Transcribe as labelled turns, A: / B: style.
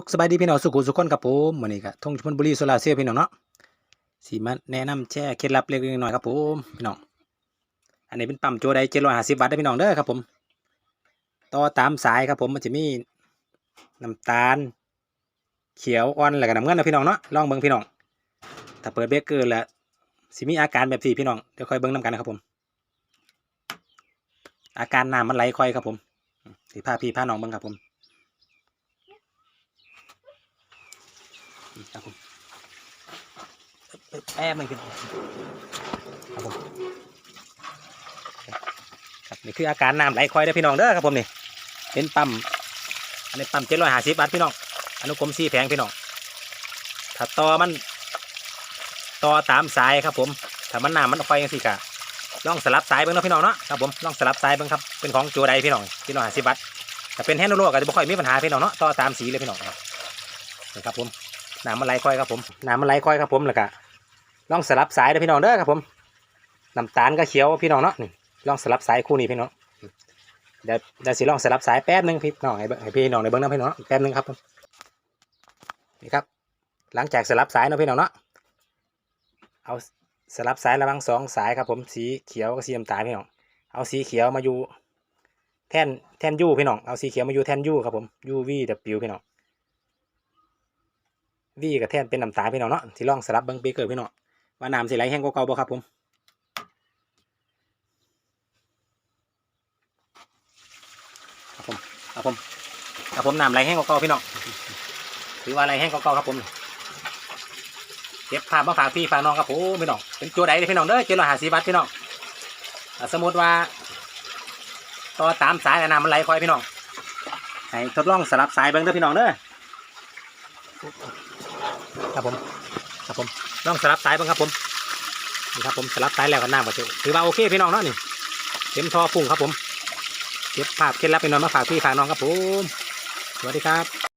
A: สุขสบายดีพี่น้องสุขุสุขคนครับผมวันนี้ก็ทงชลบุรีโซลาร์เซลล์พี่น้องเนาะสีมาแนะนำแช่เคล็ดลับเล็กๆน้อยๆครับผมพี่น้องอันนี้เป็นปั๊มโจไดเจ็ดร้อยห้าสิบบาทได้พี่น้องเด้อครับผมต่อตามสายครับผมมันจะมีน้ำตาล เขียวอ่อนแล้วก็น้ำเงินนะพี่น้องเนาะลองเบิ่งพี่น้องถ้าเปิดเบรกเกอร์แล้วสิมีอาการแบบสี่พี่น้องเดี๋ยวค่อยเบิ่งน้ำกันนะครับผม อาการน้ำมันไหลค่อยครับผมสีผ้าพี่ผ้าน้องเบิ่งครับผม ครับผมแอบมันขึ้นครับผมครับนี่คืออาการน้ำไหลคอยได้พี่น้องเด้อครับผมนี่เป็นปั๊มอันนี้ปั๊มเจ็ดร้อยห้าสิบบาทพี่น้องอนุกรมสีแผงพี่น้องถ้าต่อมันต่อตามสายครับผมถ้ามันน้ำมันคอยยังสิกะลองสลับสายเบิ้งนาะพี่น้องเนาะครับผมลองสลับสายเบิ้งครับเป็นของโจไดพี่น้องที่ร้อยห้าสิบบาทแต่เป็นแฮนด์โลก็จะไม่ค่อยมีปัญหาพี่น้องเนาะต่อตามสีเลยพี่น้องนี่ครับผม น้ำมันไหลค่อยครับผมน้ำมันไหลค่อยครับผมแล้วก็ลองสลับสายเด้อพี่น้องเด้อครับผมน้ำตาลก็เขียวพี่น้องเนาะลองสลับสายคู่นี้พี่น้องเดี๋ยวเดี๋ยวสิลองสลับสายแป๊บนึงพี่น้องให้พี่น้องในเบิ้องนะพี่น้องแป๊บนึงครับผมนี่ครับ หลังจากสลับสายเนาะพี่น้องเนาะเอาสลับสายระหว่างสองสายครับผมสีเขียวกับสีน้ำตาลพี่น้องเอาสีเขียวมาอยู่แท่นแท่นยูพี่น้องเอาสีเขียวมาอยู่แท่นยูครับผมยูวีดับปิวพี่น้อง วีกับแท่นเป็นน้ำตาพี่น้องเนาะที่ลองสลับเบิ้งเบเกอร์พี่น้องว่าน้ำสิไหลแห้งกว่าเก่าบ่ครับผมครับผมครับผมครับผมน้ำไหลแห้งกว่าเก่าพี่น้องถือว่าไหลแห้งกว่าเก่าครับผมเก็บภาพมาฝากพี่ฝากน้องครับผมพี่น้องเป็นตัวใดเลยพี่น้องเด้อเจ็ดร้อยห้าสิบบาทพี่น้องสมมติว่าต่อตามสายแล้วน้ำมันไหลคอยพี่น้องให้ทดลองสลับสายเบิ้งเด้อพี่น้องเด้อ ครับผมครับผมลองสลับสายบ้างครับผมนี่ครับผมสลับสายแล้วกันน้ำก็จถือว่าโอเคพี่น้องเนาะนี่เข็มทอพุ่งครับผมเก็บภาพเคล็ดลับไปนอนมาฝากพี่ฝากน้องครับผมสวัสดีครับ